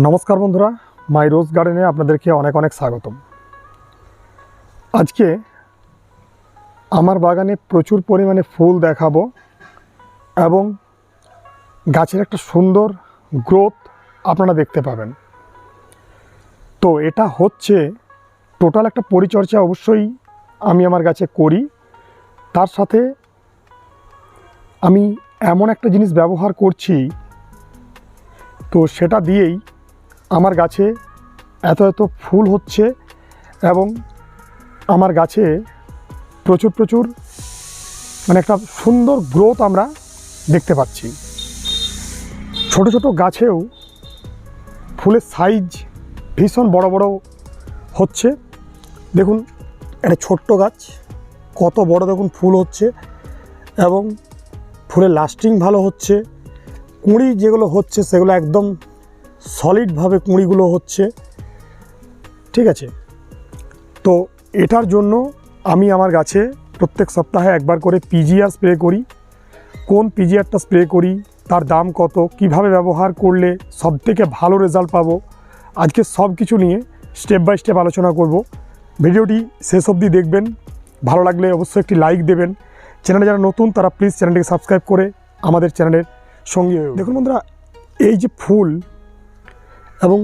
নমস্কার বন্ধুরা, মাই রোজ গার্ডেনে আপনাদেরকে অনেক অনেক স্বাগতম। আজকে আমার বাগানে প্রচুর পরিমাণে ফুল দেখাবো এবং গাছের একটা সুন্দর গ্রোথ আপনারা দেখতে পাবেন। তো এটা হচ্ছে টোটাল একটা পরিচর্যা অবশ্যই আমি আমার গাছে করি। তার সাথে আমি এমন একটা জিনিস ব্যবহার করছি, তো সেটা দিয়েই আমার গাছে এত এত ফুল হচ্ছে এবং আমার গাছে প্রচুর প্রচুর মানে একটা সুন্দর গ্রোথ আমরা দেখতে পাচ্ছি। ছোট ছোট গাছেও ফুলের সাইজ ভীষণ বড় বড় হচ্ছে। দেখুন, একটা ছোট্ট গাছ, কত বড় দেখুন ফুল হচ্ছে এবং ফুলের লাস্টিং ভালো হচ্ছে। কুঁড়ি যেগুলো হচ্ছে সেগুলো একদম সলিডভাবে কুঁড়িগুলো হচ্ছে। ঠিক আছে? তো এটার জন্য আমি আমার গাছে প্রত্যেক সপ্তাহে একবার করে পিজিআর স্প্রে করি। কোন পিজিআরটা স্প্রে করি তার দাম কত কীভাবে ব্যবহার করলে সবথেকে ভালো রেজাল্ট পাবো আজকে সব কিছু নিয়ে স্টেপ বাই স্টেপ আলোচনা করব। ভিডিওটি শেষ অবধি দেখবেন। ভালো লাগলে অবশ্যই একটি লাইক দেবেন। চ্যানেলে যারা নতুন তারা প্লিজ চ্যানেলটিকে সাবস্ক্রাইব করে আমাদের চ্যানেলের সঙ্গী হয়ে। দেখুন বন্ধুরা এই যে ফুল এবং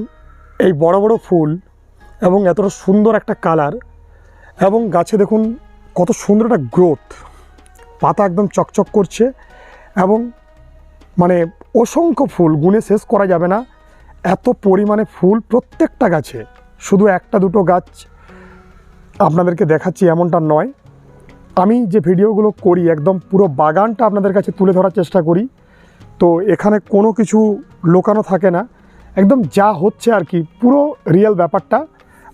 এই বড় বড় ফুল এবং এতটা সুন্দর একটা কালার এবং গাছে দেখুন কত সুন্দর একটা গ্রোথ। পাতা একদম চকচক করছে এবং মানে অসংখ্য ফুল গুণে শেষ করা যাবে না। এত পরিমাণে ফুল প্রত্যেকটা গাছে, শুধু একটা দুটো গাছ আপনাদেরকে দেখাচ্ছি এমনটা নয়। আমি যে ভিডিওগুলো করি, একদম পুরো বাগানটা আপনাদের কাছে তুলে ধরার চেষ্টা করি। তো এখানে কোনো কিছু লোকানো থাকে না। একদম যা হচ্ছে আর কি, পুরো রিয়েল ব্যাপারটা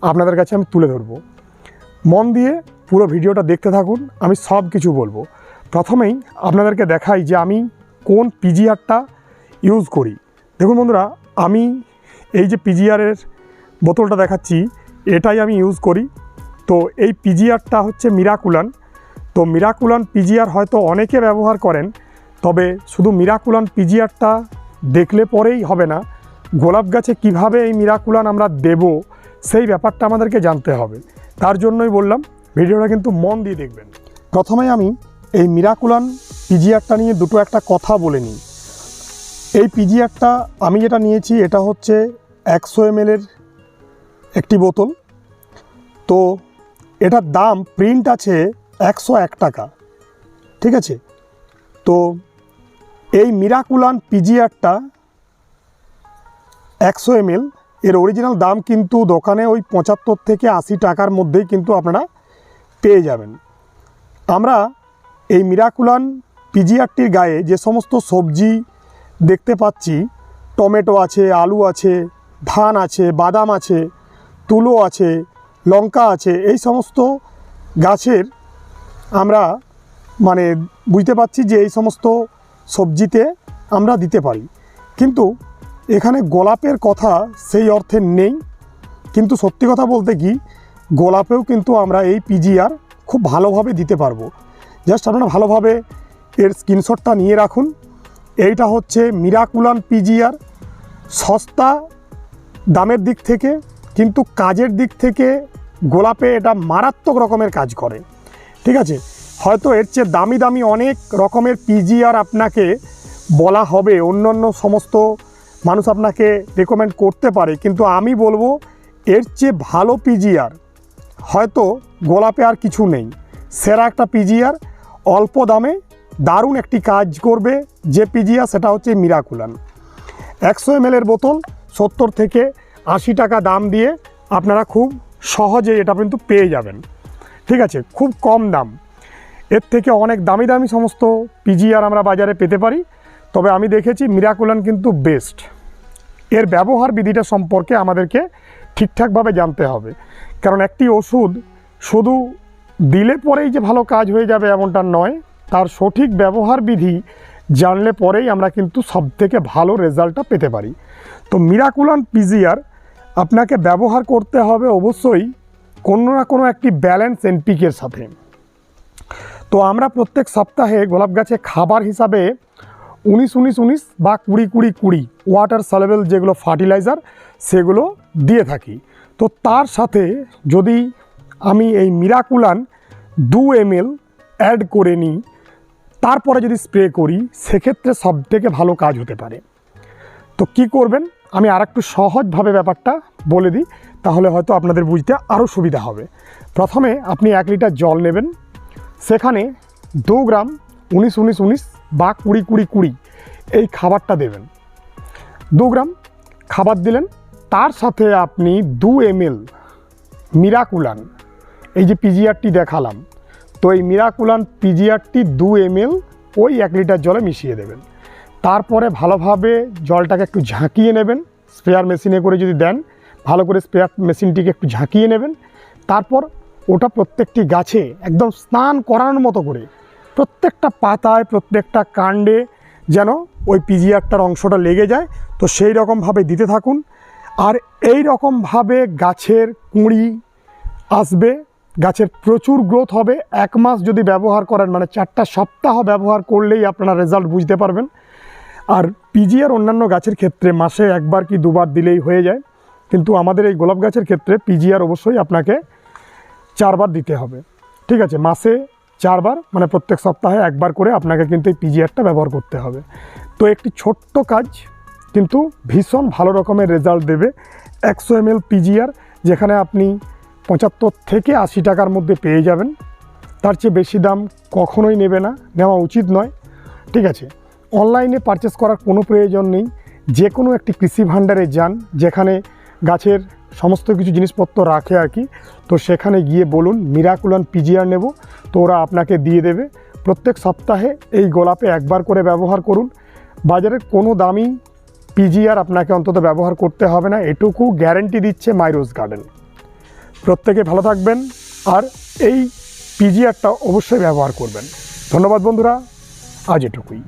আপনাদের কাছে আমি তুলে ধরবো। মন দিয়ে পুরো ভিডিওটা দেখতে থাকুন, আমি সব কিছু বলব। প্রথমেই আপনাদেরকে দেখাই যে আমি কোন পিজিআরটা ইউজ করি। দেখুন বন্ধুরা, আমি এই যে পিজিআরের বোতলটা দেখাচ্ছি, এটাই আমি ইউজ করি। তো এই পিজিআরটা হচ্ছে মিরাকুলান তো মিরাকুলান পিজিআর হয়তো অনেকে ব্যবহার করেন, তবে শুধু মিরাকুলান পিজিআরটা দেখলে পরেই হবে না। গোলাপ গাছে কীভাবে এই মিরাকুলান আমরা দেব, সেই ব্যাপারটা আমাদেরকে জানতে হবে। তার জন্যই বললাম, ভিডিওটা কিন্তু মন দিয়ে দেখবেন। প্রথমে আমি এই মিরাকুলান পিজিআরটা নিয়ে দুটো একটা কথা বলে নিই। এই পিজিআরটা আমি যেটা নিয়েছি, এটা হচ্ছে একশো এর একটি বোতল। তো এটার দাম প্রিন্ট আছে একশো এক টাকা। ঠিক আছে? তো এই মিরাকুলান পিজিআরটা একশো এমএল। এর অরিজিনাল দাম কিন্তু দোকানে ওই পঁচাত্তর থেকে আশি টাকার মধ্যেই কিন্তু আপনারা পেয়ে যাবেন। আমরা এই মিরাকুলান পিজিআরটির গায়ে যে সমস্ত সবজি দেখতে পাচ্ছি, টমেটো আছে, আলু আছে, ধান আছে, বাদাম আছে, তুলো আছে, লঙ্কা আছে, এই সমস্ত গাছের আমরা মানে বুঝতে পারছি যে এই সমস্ত সবজিতে আমরা দিতে পারি। কিন্তু এখানে গোলাপের কথা সেই অর্থে নেই, কিন্তু সত্যি কথা বলতে কি, গোলাপেও কিন্তু আমরা এই পিজিআর খুব ভালোভাবে দিতে পারব। জাস্ট আপনারা ভালোভাবে এর স্ক্রিনশটটা নিয়ে রাখুন। এইটা হচ্ছে মিরাকুলান পিজিআর সস্তা দামের দিক থেকে, কিন্তু কাজের দিক থেকে গোলাপে এটা মারাত্মক রকমের কাজ করে। ঠিক আছে? হয়তো এর চেয়ে দামি দামি অনেক রকমের পিজিআর আপনাকে বলা হবে অন্য অন্য সমস্ত মানুষ আপনাকে রেকমেন্ড করতে পারে, কিন্তু আমি বলব এর চেয়ে ভালো পিজিআর হয়তো গোলাপে আর কিছু নেই। সেরা একটা পিজিআর অল্প দামে দারুণ একটি কাজ করবে যে পিজিআর সেটা হচ্ছে মিরাকুলান একশো এর বোতল, সত্তর থেকে আশি টাকা দাম দিয়ে আপনারা খুব সহজে এটা কিন্তু পেয়ে যাবেন। ঠিক আছে, খুব কম দাম। এর থেকে অনেক দামি দামি সমস্ত পিজিআর আমরা বাজারে পেতে পারি। তবে আমি দেখেছি মিরাকুলান কিন্তু বেস্ট এর ব্যবহার বিধিটা সম্পর্কে আমাদেরকে ঠিকঠাকভাবে জানতে হবে। কারণ একটি ওষুধ শুধু দিলে পরেই যে ভালো কাজ হয়ে যাবে এমনটা নয়, তার সঠিক ব্যবহার বিধি জানলে পরেই আমরা কিন্তু সবথেকে ভালো রেজাল্টটা পেতে পারি। তো মিরাকুলান পিজিআর আপনাকে ব্যবহার করতে হবে অবশ্যই কোনো না কোনো একটি ব্যালেন্স এনপিকের সাথে। তো আমরা প্রত্যেক সপ্তাহে গোলাপ গাছে খাবার হিসাবে উনিশ উনিশ উনিশ বা কুড়ি কুড়ি কুড়ি ওয়াটার সালেবেল যেগুলো ফার্টিলাইজার সেগুলো দিয়ে থাকি। তো তার সাথে যদি আমি এই মিরাকুলান দু এম এল অ্যাড করে নিই, তারপরে যদি স্প্রে করি, সেক্ষেত্রে সব থেকে ভালো কাজ হতে পারে। তো কি করবেন? আমি আর একটু সহজভাবে ব্যাপারটা বলে দিই, তাহলে হয়তো আপনাদের বুঝতে আরও সুবিধা হবে। প্রথমে আপনি এক লিটার জল নেবেন। সেখানে দু গ্রাম উনিশ উনিশ উনিশ বা কুড়ি কুড়ি কুড়ি এই খাবারটা দেবেন। দু গ্রাম খাবার দিলেন, তার সাথে আপনি দু এমএল মিরাকুলান, এই যে পিজিআরটি দেখালাম, তো এই মিরাকুলান পিজিআরটি দু এমএল ওই এক লিটার জলে মিশিয়ে দেবেন। তারপরে ভালোভাবে জলটাকে একটু ঝাঁকিয়ে নেবেন স্প্রেয়ার মেশিনে করে যদি দেন, ভালো করে স্প্রেয়ার মেশিনটিকে একটু ঝাঁকিয়ে নেবেন। তারপর ওটা প্রত্যেকটি গাছে একদম স্নান করানোর মতো করে প্রত্যেকটা পাতায়, প্রত্যেকটা কাণ্ডে যেন ওই পিজিআরটার অংশটা লেগে যায়। তো সেই রকমভাবে দিতে থাকুন। আর এই রকমভাবে গাছের কুঁড়ি আসবে, গাছের প্রচুর গ্রোথ হবে। এক মাস যদি ব্যবহার করেন মানে চারটা সপ্তাহ ব্যবহার করলেই আপনারা রেজাল্ট বুঝতে পারবেন। আর পিজিআর অন্যান্য গাছের ক্ষেত্রে মাসে একবার কি দুবার দিলেই হয়ে যায়। কিন্তু আমাদের এই গোলাপ গাছের ক্ষেত্রে পিজিআর অবশ্যই আপনাকে চারবার দিতে হবে। ঠিক আছে, মাসে চারবার মানে প্রত্যেক সপ্তাহে একবার করে আপনাকে কিন্তু এই পিজিআরটা ব্যবহার করতে হবে। তো একটি ছোট্ট কাজ, কিন্তু ভীষণ ভালো রকমের রেজাল্ট দেবে একশো এম পিজিআর যেখানে আপনি পঁচাত্তর থেকে আশি টাকার মধ্যে পেয়ে যাবেন। তার চেয়ে বেশি দাম কখনোই নেবে না, নেওয়া উচিত নয়। ঠিক আছে? অনলাইনে পারচেস করার কোনো প্রয়োজন নেই। যে কোনো একটি কৃষি ভাণ্ডারে যান, যেখানে গাছের সমস্ত কিছু জিনিসপত্র রাখে আর কি। তো সেখানে গিয়ে বলুন মিরাকুলান পিজিআর নেব। তো ওরা আপনাকে দিয়ে দেবে। প্রত্যেক সপ্তাহে এই গোলাপে একবার করে ব্যবহার করুন। বাজারের কোনো দামি পিজিআর আপনাকে অন্তত ব্যবহার করতে হবে না। এটুকু গ্যারেন্টি দিচ্ছে মাইরোজ গার্ডেন প্রত্যেকে ভালো থাকবেন আর এই পিজিআরটা অবশ্যই ব্যবহার করবেন। ধন্যবাদ বন্ধুরা। আজ এটুকুই।